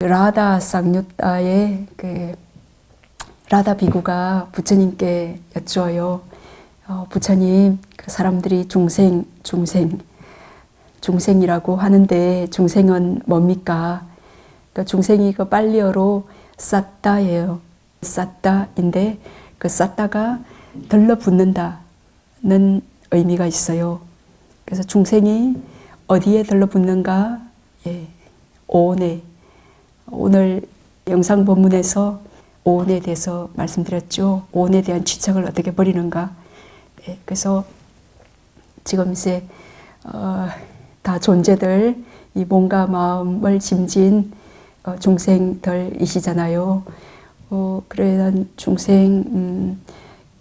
라다 쌍유따의 그 라다 비구가 부처님께 여쭈어요. 어, 부처님, 그 사람들이 중생, 중생, 중생이라고 하는데 중생은 뭡니까? 그 중생이 그 빨리어로 쌌다예요. 쌌다인데 그 쌌다가 들러붙는다는 의미가 있어요. 그래서 중생이 어디에 들러붙는가? 예, 오온에. 오늘 영상 본문에서 오온에 대해서 말씀드렸죠. 오온에 대한 취착을 어떻게 버리는가? 예, 그래서 지금 이제 어, 다 존재들 이 몸과 마음을 짐진 어, 중생들이시잖아요. 어, 그러한 중생 음,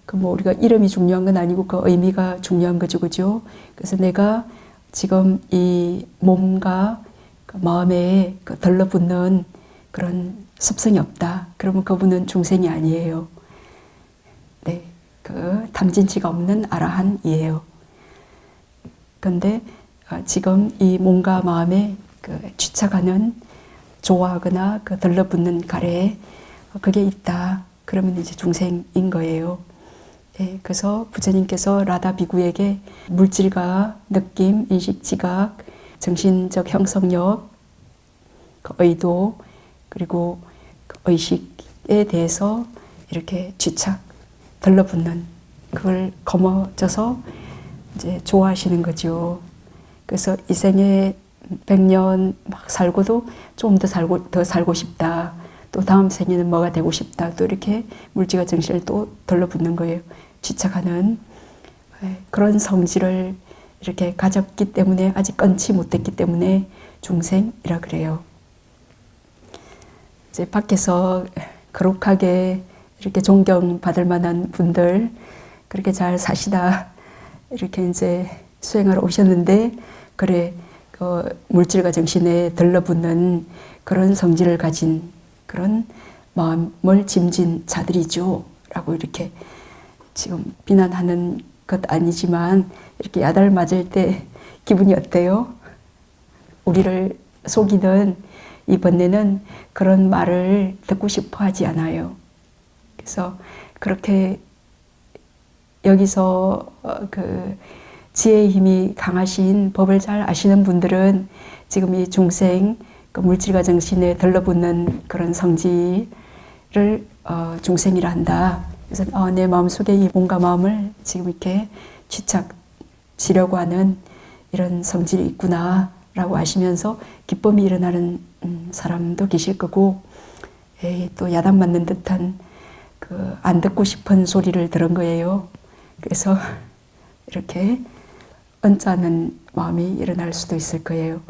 그뭐 우리가 이름이 중요한 건 아니고 그 의미가 중요한 거죠, 그죠? 그래서 내가 지금 이 몸과 그 마음에 그 덜러붙는 그런 습성이 없다. 그러면 그분은 중생이 아니에요. 네, 그 탐진치가 없는 아라한이에요. 그런데 어, 지금 이 몸과 마음에 그 취착하는 좋아하거나 그 들러붙는 가래에 그게 있다. 그러면 이제 중생인 거예요. 예, 그래서 부처님께서 라다 비구에게 물질과 느낌, 인식, 지각, 정신적 형성력, 그 의도, 그리고 그 의식에 대해서 이렇게 취착, 들러붙는 그걸 거머져서 이제 좋아하시는 거죠. 그래서 이 생에 100년 막 살고도 좀더 살고 더 살고 싶다. 또 다음 생에는 뭐가 되고 싶다. 또 이렇게 물질과 정신을 또 들러붙는 거예요. 지착하는 예, 그런 성질을 이렇게 가졌기 때문에 아직 끊지 못했기 때문에 중생이라 그래요. 이제 밖에서 거룩하게 이렇게 존경받을 만한 분들 그렇게 잘 사시다 이렇게 이제 수행하러 오셨는데 그래 그 물질과 정신에 들러붙는 그런 성질을 가진 그런 마음을 짐진 자들이죠라고 이렇게 지금 비난하는 것 아니지만 이렇게 야단 맞을 때 기분이 어때요? 우리를 속이는 이 번뇌는 그런 말을 듣고 싶어 하지 않아요. 그래서 그렇게 여기서 어, 그 지혜의 힘이 강하신 법을 잘 아시는 분들은 지금 이 중생 그 물질과 정신에 들러붙는 그런 성질을 어, 중생이라 한다. 그래서 어, 내 마음 속에 이 몸과 마음을 지금 이렇게 취착 지려고 하는 이런 성질이 있구나 라고 아시면서 기쁨이 일어나는 음, 사람도 계실 거고 에이, 또 야단 맞는 듯한 그 안 듣고 싶은 소리를 들은 거예요. 그래서 이렇게 언짢은 마음이 일어날 수도 있을 거예요.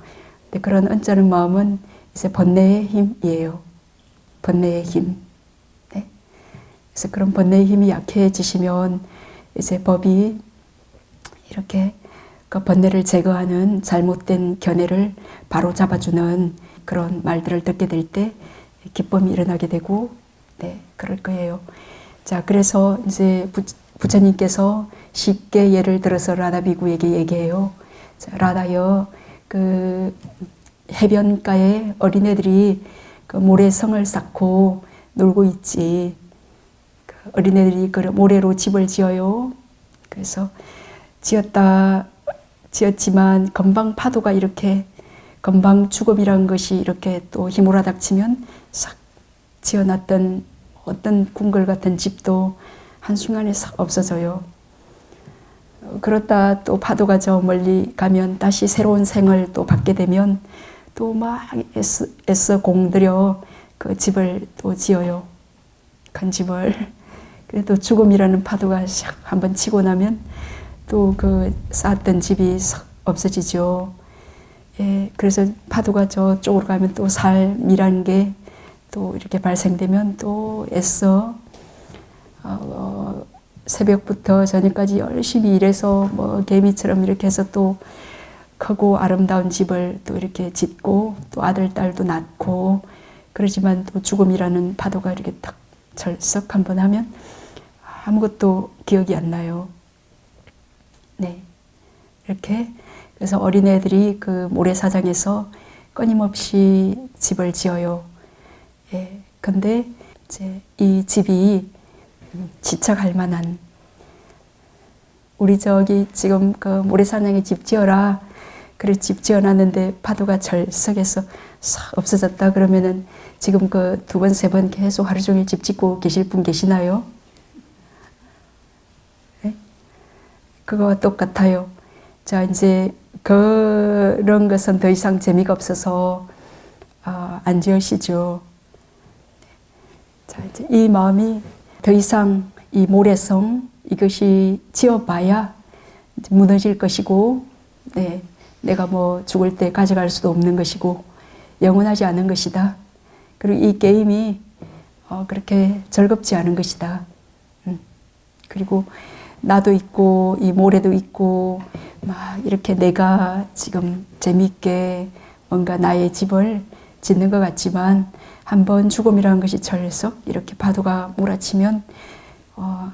근데 그런 언짢은 마음은 이제 번뇌의 힘이에요. 번뇌의 힘. 네. 그래서 그런 번뇌의 힘이 약해지시면 이제 법이 이렇게 그 번뇌를 제거하는 잘못된 견해를 바로 잡아주는 그런 말들을 듣게 될 때 기쁨이 일어나게 되고 네 그럴 거예요. 자 그래서 이제 부, 부처님께서 쉽게 예를 들어서 라다 비구에게 얘기해요. 자, 라다여 그 해변가에 어린애들이 그 모래성을 쌓고 놀고 있지. 그 어린애들이 그 모래로 집을 지어요. 그래서 지었다 지었지만 금방 파도가 이렇게 금방 죽음이라는 것이 이렇게 또 힘으로 닥치면 싹 지어놨던 어떤 궁궐 같은 집도 한순간에 싹 없어져요. 그렇다 또 파도가 저 멀리 가면 다시 새로운 생을 또 받게 되면 또 막 애써, 애써 공들여 그 집을 또 지어요. 큰 집을. 그래도 죽음이라는 파도가 샥 한번 치고 나면 또 그 쌓았던 집이 싹 없어지죠. 예, 그래서 파도가 저쪽으로 가면 또 삶이라는 게 또 이렇게 발생되면 또 애써 어, 새벽부터 저녁까지 열심히 일해서 뭐 개미처럼 이렇게 해서 또 크고 아름다운 집을 또 이렇게 짓고 또 아들 딸도 낳고 그러지만 또 죽음이라는 파도가 이렇게 딱 절석 한번 하면 아무것도 기억이 안 나요. 네. 이렇게 그래서 어린애들이 그 모래사장에서 끊임없이 집을 지어요. 예. 근데 이제 이 집이 음, 지척할 만한 우리 저기 지금 그 모래사냥에 집 지어라. 그래 집 지어놨는데 파도가 절석해서 싹 없어졌다 그러면은 지금 그 두 번 세 번 계속 하루 종일 집 짓고 계실 분 계시나요? 네? 그거와 똑같아요. 자 이제 그런 것은 더 이상 재미가 없어서 어, 안 지으시죠. 자 이제 이 마음이 더 이상 이 모래성 이것이 지어봐야 무너질 것이고, 네, 내가 뭐 죽을 때 가져갈 수도 없는 것이고 영원하지 않은 것이다. 그리고 이 게임이 어, 그렇게 즐겁지 않은 것이다. 음. 그리고 나도 있고 이 모래도 있고 막 이렇게 내가 지금 재미있게 뭔가 나의 집을 짓는 것 같지만 한번 죽음이라는 것이 철썩 이렇게 파도가 몰아치면 어,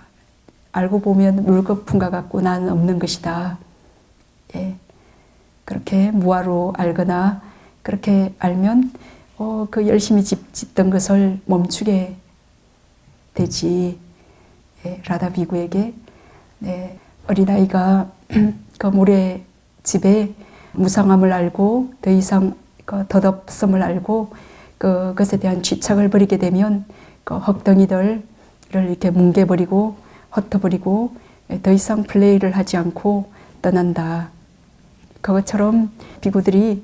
알고 보면 물거품과 같고 나는 없는 것이다. 예. 그렇게 무화로 알거나 그렇게 알면 어, 그 열심히 집, 짓던 것을 멈추게 되지. 예, 라다 비구에게 네, 어린아이가 그 모래 집에 무상함을 알고 더 이상 그 덧없음을 알고 그 것에 대한 취착을 버리게 되면 그 헉덩이들을 이렇게 뭉개버리고 흩어버리고 예, 더 이상 플레이를 하지 않고 떠난다. 그것처럼 비구들이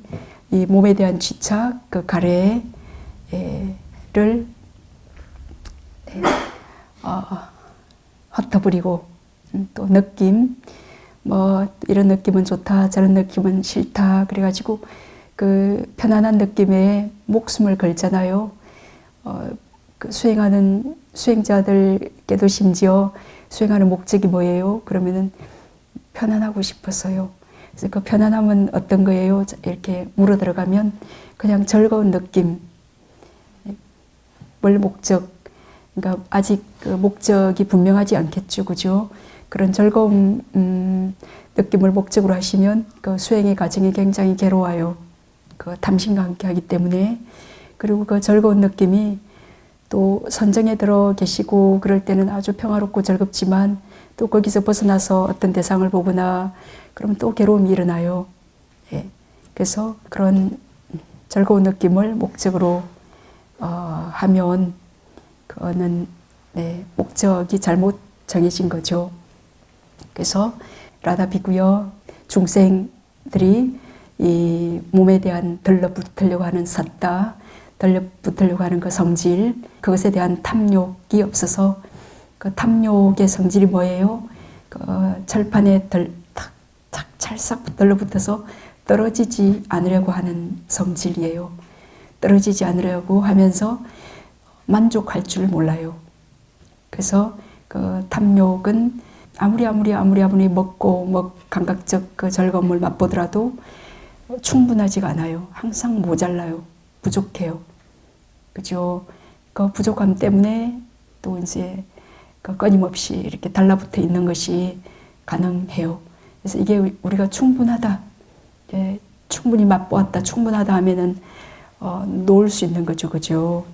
이 몸에 대한 집착, 그 가래를 네, 어, 흩어버리고 음, 또 느낌, 뭐 이런 느낌은 좋다, 저런 느낌은 싫다. 그래가지고 그 편안한 느낌에 목숨을 걸잖아요. 어, 그 수행하는 수행자들께도 심지어 수행하는 목적이 뭐예요? 그러면은 편안하고 싶어서요. 그래서 그 편안함은 어떤 거예요? 이렇게 물어 들어가면 그냥 즐거운 느낌. 뭘 목적? 그러니까 아직 그 목적이 분명하지 않겠죠, 그죠? 그런 즐거운 음, 느낌을 목적으로 하시면 그 수행의 과정이 굉장히 괴로워요. 그 탐심과 함께 하기 때문에 그리고 그 즐거운 느낌이 또 선정에 들어 계시고 그럴 때는 아주 평화롭고 즐겁지만 또 거기서 벗어나서 어떤 대상을 보거나 그러면 또 괴로움이 일어나요. 예. 그래서 그런 즐거운 느낌을 목적으로 어, 하면 그거는 네, 목적이 잘못 정해진 거죠. 그래서 라다 비구여 중생들이 이 몸에 대한 들러붙으려고 하는 삿다, 들려붙으려고 하는 그 성질, 그것에 대한 탐욕이 없어서 그 탐욕의 성질이 뭐예요? 그 철판에 들, 탁, 탁, 찰싹 들러붙어서 떨어지지 않으려고 하는 성질이에요. 떨어지지 않으려고 하면서 만족할 줄 몰라요. 그래서 그 탐욕은 아무리 아무리 아무리 아무리 먹고 뭐 감각적 그 즐거움을 맛보더라도 충분하지가 않아요. 항상 모자라요. 부족해요. 그죠? 그 부족함 때문에 또 이제 그 끊임없이 이렇게 달라붙어 있는 것이 가능해요. 그래서 이게 우리가 충분하다, 예, 충분히 맛보았다, 충분하다 하면은 어, 놓을 수 있는 거죠, 그죠?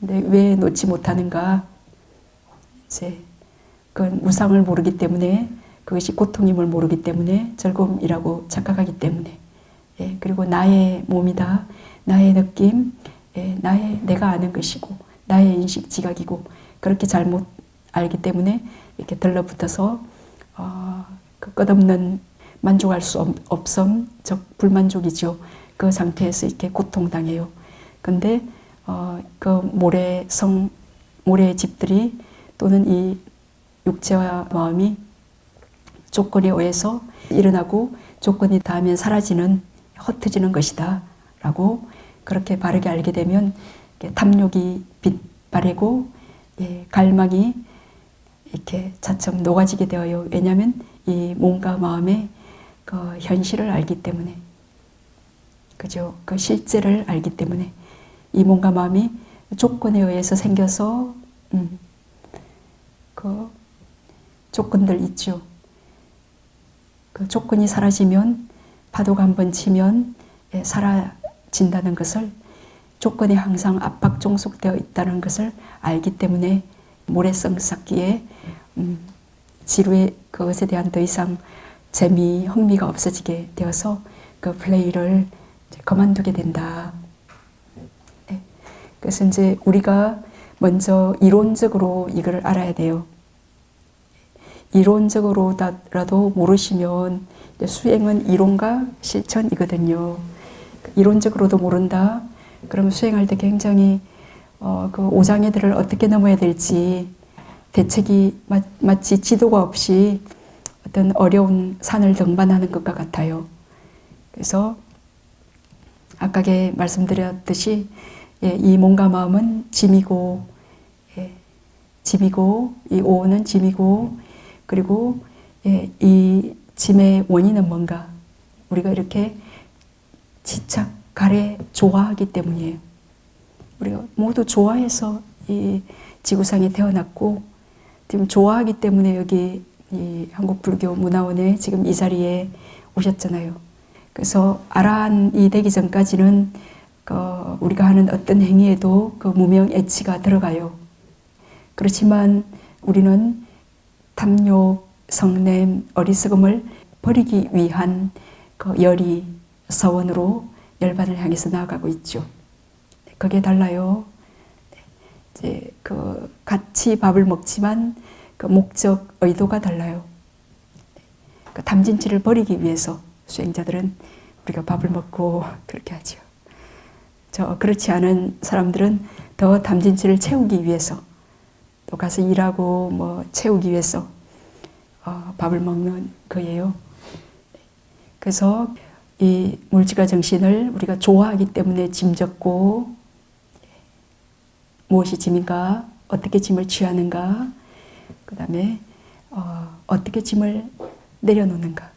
근데 왜 놓지 못하는가? 이제 그건 무상을 모르기 때문에 그것이 고통임을 모르기 때문에 즐거움이라고 착각하기 때문에 예, 그리고 나의 몸이다, 나의 느낌, 예, 나의 내가 아는 것이고 나의 인식 지각이고 그렇게 잘못 알기 때문에 이렇게 들러붙어서 어, 그 끝없는 만족할 수 없, 없음, 즉 불만족이죠. 그 상태에서 이렇게 고통당해요. 근데 어, 그 모래성 모래의 집들이 또는 이 육체와 마음이 조건에 의해서 일어나고 조건이 닿으면 사라지는 흩어지는 것이다. 라고 그렇게 바르게 알게 되면 탐욕이 빛바래고 예, 갈망이 이렇게 차츰 녹아지게 되어요. 왜냐하면 이 몸과 마음의 그 현실을 알기 때문에 그죠? 그 실제를 알기 때문에 이 몸과 마음이 조건에 의해서 생겨서 음, 그 조건들 있죠. 그 조건이 사라지면 파도가 한 번 치면 예, 사라진다는 것을 조건이 항상 압박 종속되어 있다는 것을 알기 때문에 모래성 쌓기에 음, 지루의 그것에 대한 더 이상 재미, 흥미가 없어지게 되어서 그 플레이를 그만두게 된다. 네. 그래서 이제 우리가 먼저 이론적으로 이걸 알아야 돼요. 이론적으로라도 모르시면 수행은 이론과 실천이거든요. 이론적으로도 모른다. 그러면 수행할 때 굉장히 어, 그 오장애들을 어떻게 넘어야 될지 대책이 마, 마치 지도가 없이 어떤 어려운 산을 등반하는 것과 같아요. 그래서 아까게 말씀드렸듯이 예, 이 몸과 마음은 짐이고 예, 짐이고 이 오는 짐이고 그리고 예, 이 짐의 원인은 뭔가 우리가 이렇게 집착, 가래, 좋아하기 때문이에요. 우리가 모두 좋아해서 이 지구상에 태어났고 지금 좋아하기 때문에 여기 이 한국 불교 문화원에 지금 이 자리에 오셨잖아요. 그래서 아란이 되기 전까지는 그 우리가 하는 어떤 행위에도 그 무명 애치가 들어가요. 그렇지만 우리는 탐욕, 성냄, 어리석음을 버리기 위한 그 열이 서원으로 열반을 향해서 나아가고 있죠. 그게 달라요. 이제 그 같이 밥을 먹지만 그 목적 의도가 달라요. 그 담진치를 버리기 위해서 수행자들은 우리가 밥을 먹고 그렇게 하죠. 저 그렇지 않은 사람들은 더 담진치를 채우기 위해서 또 가서 일하고 뭐 채우기 위해서 어, 밥을 먹는 거예요. 그래서 이 물질과 정신을 우리가 좋아하기 때문에 짐졌고 무엇이 짐인가, 어떻게 짐을 취하는가, 그 다음에 어, 어떻게 짐을 내려놓는가.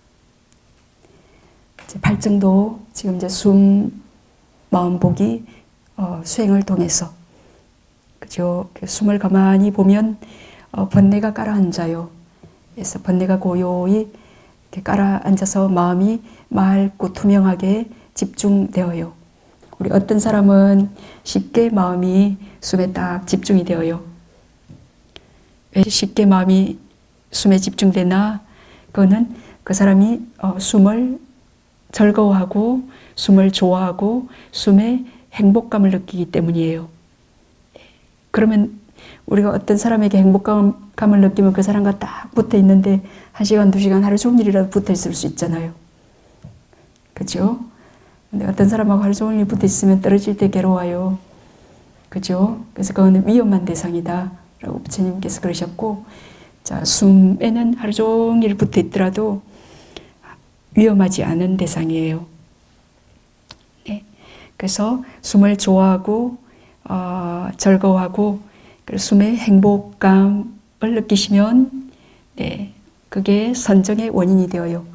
이제 발정도 지금 이제 숨 마음 보기 어, 수행을 통해서 그 숨을 가만히 보면 어, 번뇌가 깔아앉아요. 그래서 번뇌가 고요히 깔아앉아서 마음이 맑고 투명하게 집중되어요. 우리 어떤 사람은 쉽게 마음이 숨에 딱 집중이 되어요. 왜 쉽게 마음이 숨에 집중되나? 그거는 그 사람이 어, 숨을 즐거워하고 숨을 좋아하고 숨에 행복감을 느끼기 때문이에요. 그러면 우리가 어떤 사람에게 행복감을 느끼면 그 사람과 딱 붙어 있는데 한 시간, 두 시간, 하루 종일이라도 붙어 있을 수 있잖아요. 그죠? 근데 어떤 사람하고 하루 종일 붙어 있으면 떨어질 때 괴로워요. 그죠? 그래서 그거는 위험한 대상이다. 라고 부처님께서 그러셨고, 자, 숨에는 하루 종일 붙어 있더라도 위험하지 않은 대상이에요. 네. 그래서 숨을 좋아하고, 어, 즐거워하고, 숨의 행복감을 느끼시면, 네. 그게 선정의 원인이 되어요.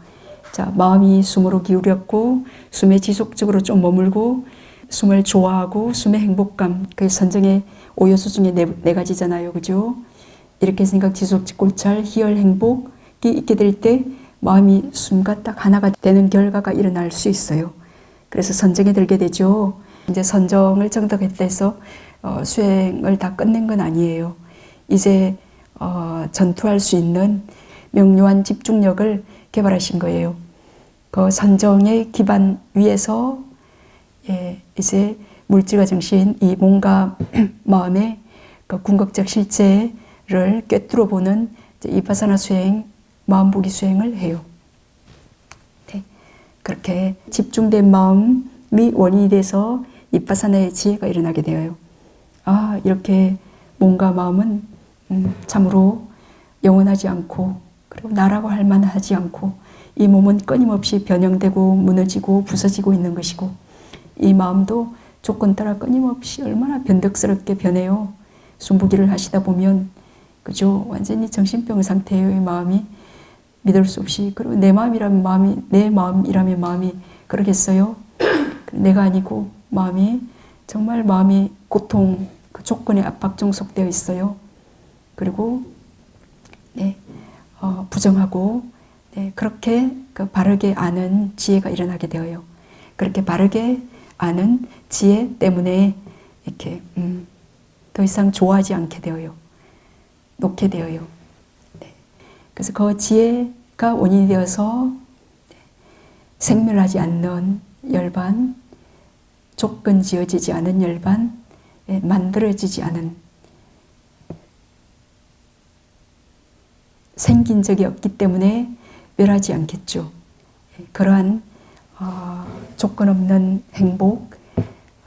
자, 마음이 숨으로 기울였고, 숨에 지속적으로 좀 머물고, 숨을 좋아하고, 숨의 행복감, 그게 선정의 오요수 중에 네, 네 가지잖아요. 그죠? 이렇게 생각, 지속, 골찰, 희열, 행복이 있게 될 때, 마음이 숨과 딱 하나가 되는 결과가 일어날 수 있어요. 그래서 선정에 들게 되죠. 이제 선정을 정덕했다 해서 어, 수행을 다 끝낸 건 아니에요. 이제 어, 전투할 수 있는 명료한 집중력을 개발하신 거예요. 그 선정의 기반 위에서 예, 이제 물질과 정신, 이 몸과 마음의 그 궁극적 실제를 꿰뚫어 보는 이파사나 수행, 마음 보기 수행을 해요. 네. 그렇게 집중된 마음이 원인이 돼서 이파사나의 지혜가 일어나게 되어요. 아, 이렇게 몸과 마음은 음, 참으로 영원하지 않고 그리고 나라고 할 만하지 않고 이 몸은 끊임없이 변형되고 무너지고 부서지고 있는 것이고 이 마음도 조건 따라 끊임없이 얼마나 변덕스럽게 변해요. 숨부기를 하시다 보면 그죠 완전히 정신병 이 마음이 믿을 수 없이 그리고 내 마음이라면 마음이 내 마음이라면 마음이 그러겠어요. 내가 아니고 마음이 정말 마음이 고통 그 조건에 압박 종속되어 있어요. 그리고 네 어, 부정하고 네, 그렇게 그 바르게 아는 지혜가 일어나게 되어요. 그렇게 바르게 아는 지혜 때문에 이렇게 음, 더 이상 좋아하지 않게 되어요. 놓게 되어요. 네. 그래서 그 지혜가 원인이 되어서 생멸하지 않는 열반, 조건 지어지지 않은 열반, 예, 만들어지지 않은 생긴 적이 없기 때문에 멸하지 않겠죠. 예, 그러한 어, 조건 없는 행복,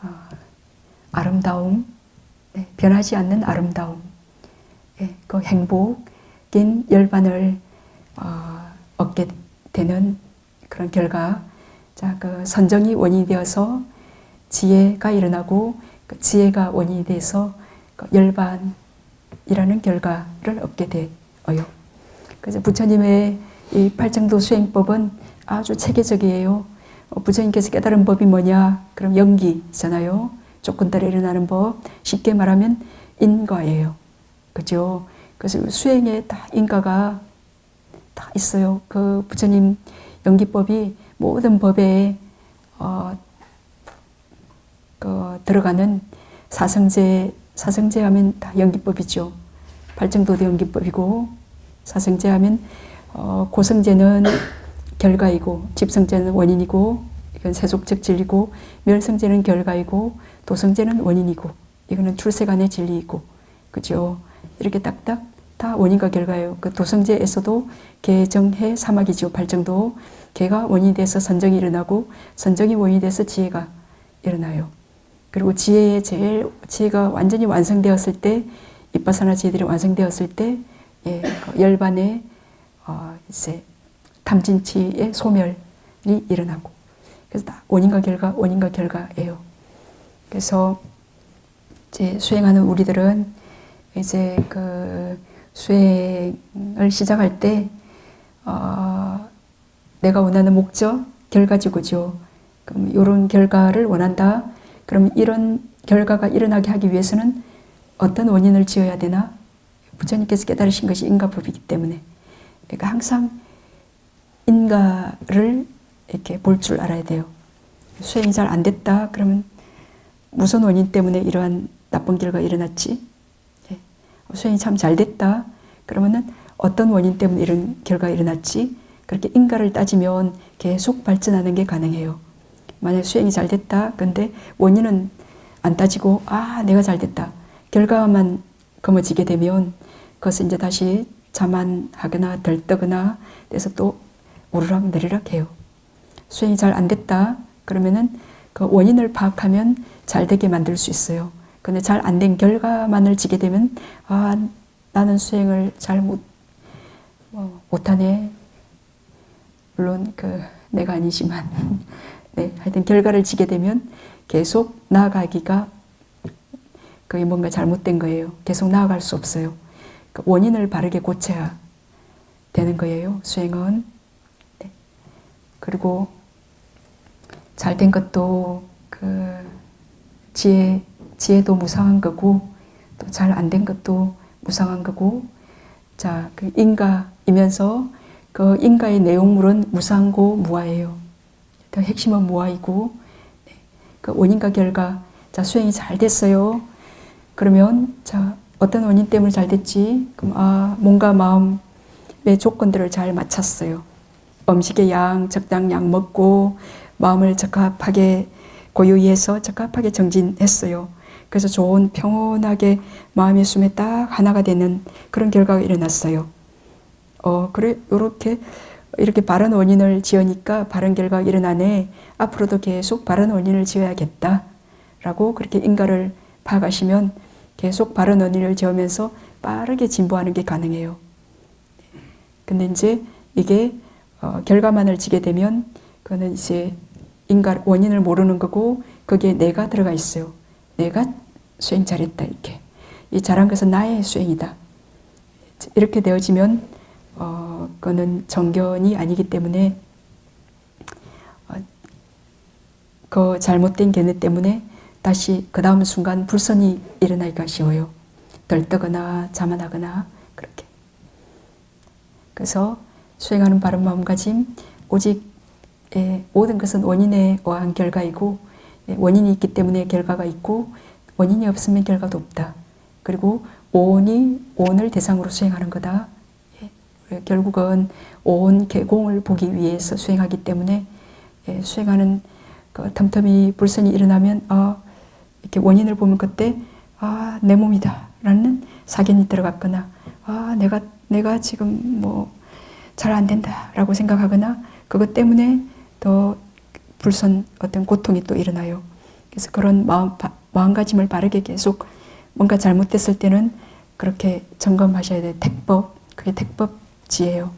어, 아름다움, 네, 변하지 않는 아름다움, 예, 그 행복인 열반을 어, 얻게 되는 그런 결과, 자, 그 선정이 원인이 되어서 지혜가 일어나고 그 지혜가 원인이 돼서 그 열반이라는 결과를 얻게 되어요. 그래서 부처님의 이 팔정도 수행법은 아주 체계적이에요. 어, 부처님께서 깨달은 법이 뭐냐? 그럼 연기잖아요. 조건 따라 일어나는 법. 쉽게 말하면 인과예요. 그죠? 그래서 수행에 다 인과가 다 있어요. 그 부처님 연기법이 모든 법에 어, 그 들어가는 사성제 사성제 하면 다 연기법이죠. 발정도도 연기법이고 사성제 하면 어, 고성제는 결과이고 집성제는 원인이고 이건 세속적 진리고 멸성제는 결과이고 도성제는 원인이고 이거는 출세간의 진리이고 그죠? 이렇게 딱딱 다 원인과 결과예요. 그 도성제에서도 개정해 사막이죠. 발정도 개가 원인이 돼서 선정이 일어나고 선정이 원인이 돼서 지혜가 일어나요. 그리고 지혜의 제일 지혜가 완전히 완성되었을 때 이빠사나 지혜들이 완성되었을 때 예, 그 열반의 어, 이제 탐진치의 소멸이 일어나고 그래서 다 원인과 결과 원인과 결과예요. 그래서 이제 수행하는 우리들은 이제 그 수행을 시작할 때 어, 내가 원하는 목적 결과지구죠. 그럼 이런 결과를 원한다. 그럼 이런 결과가 일어나게 하기 위해서는 어떤 원인을 지어야 되나? 부처님께서 깨달으신 것이 인과법이기 때문에 그러니까 항상 인과를 이렇게 볼 줄 알아야 돼요. 수행이 잘 안 됐다 그러면 무슨 원인 때문에 이러한 나쁜 결과가 일어났지? 예. 수행이 참 잘 됐다 그러면은 어떤 원인 때문에 이런 결과가 일어났지? 그렇게 인과를 따지면 계속 발전하는 게 가능해요. 만약 수행이 잘 됐다. 근데 원인은 안 따지고 아 내가 잘 됐다. 결과만 거머쥐게 되면 그것은 이제 다시 자만하거나 들떠거나 그래서 또 오르락 내리락 해요. 수행이 잘 안 됐다. 그러면은 그 원인을 파악하면 잘 되게 만들 수 있어요. 근데 잘 안 된 결과만을 지게 되면 아 나는 수행을 잘못 뭐, 못하네. 물론 그 내가 아니지만 네 하여튼 결과를 지게 되면 계속 나아가기가 그게 뭔가 잘못된 거예요. 계속 나아갈 수 없어요. 그 원인을 바르게 고쳐야 되는 거예요. 수행은 네. 그리고 잘 된 것도 그 지혜 지혜도 무상한 거고 또 잘 안 된 것도 무상한 거고 자 그 인가이면서 그 인가의 내용물은 무상고 무아예요. 핵심은 무아이고 네. 그 원인과 결과 자 수행이 잘 됐어요. 그러면 자 어떤 원인 때문에 잘 됐지? 그럼 아 뭔가 마음의 조건들을 잘 맞췄어요. 음식의 양 적당량 먹고 마음을 적합하게 고유해서 적합하게 정진했어요. 그래서 좋은 평온하게 마음의 숨에 딱 하나가 되는 그런 결과가 일어났어요. 어 그래 요렇게 이렇게 바른 원인을 지으니까 바른 결과가 일어나네. 앞으로도 계속 바른 원인을 지어야겠다 라고 그렇게 인가를 파악하시면 계속 바른 원인을 지으면서 빠르게 진보하는 게 가능해요. 근데 이제 이게 어, 결과만을 지게 되면 그거는 이제 인간 원인을 모르는 거고 거기에 내가 들어가 있어요. 내가 수행 잘했다 이렇게 이 잘한 것은 나의 수행이다. 이렇게 되어지면 어, 그거는 정견이 아니기 때문에 어, 그 잘못된 견해 때문에 다시 그 다음 순간 불선이 일어나기가 쉬워요. 덜떠거나 자만하거나 그렇게. 그래서 수행하는 바른 마음가짐 오직 예, 모든 것은 원인에 의한 결과이고 예, 원인이 있기 때문에 결과가 있고 원인이 없으면 결과도 없다. 그리고 오온이 오온을 대상으로 수행하는 거다. 예, 결국은 온 개공을 보기 위해서 수행하기 때문에 예, 수행하는 그 텀텀이 불선이 일어나면 아 이렇게 원인을 보면 그때 아 내 몸이다라는 사견이 들어갔거나 아 내가 내가 지금 뭐 잘 안 된다라고 생각하거나 그것 때문에 더 불선 어떤 고통이 또 일어나요. 그래서 그런 마음 바- 마음가짐을 바르게 계속 뭔가 잘못됐을 때는 그렇게 점검하셔야 돼요. 택법 그게 택법 지예요.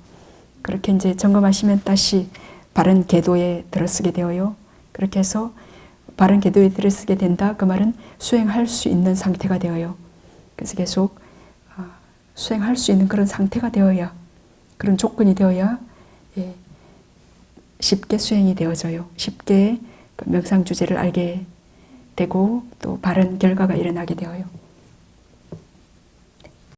그렇게 이제 점검하시면 다시 바른 계도에 들어서게 되어요. 그렇게 해서 바른 계도에 들어서게 된다. 그 말은 수행할 수 있는 상태가 되어요. 그래서 계속 아, 수행할 수 있는 그런 상태가 되어야 그런 조건이 되어야 예, 쉽게 수행이 되어져요. 쉽게 그 명상 주제를 알게 되고 또 바른 결과가 일어나게 되어요.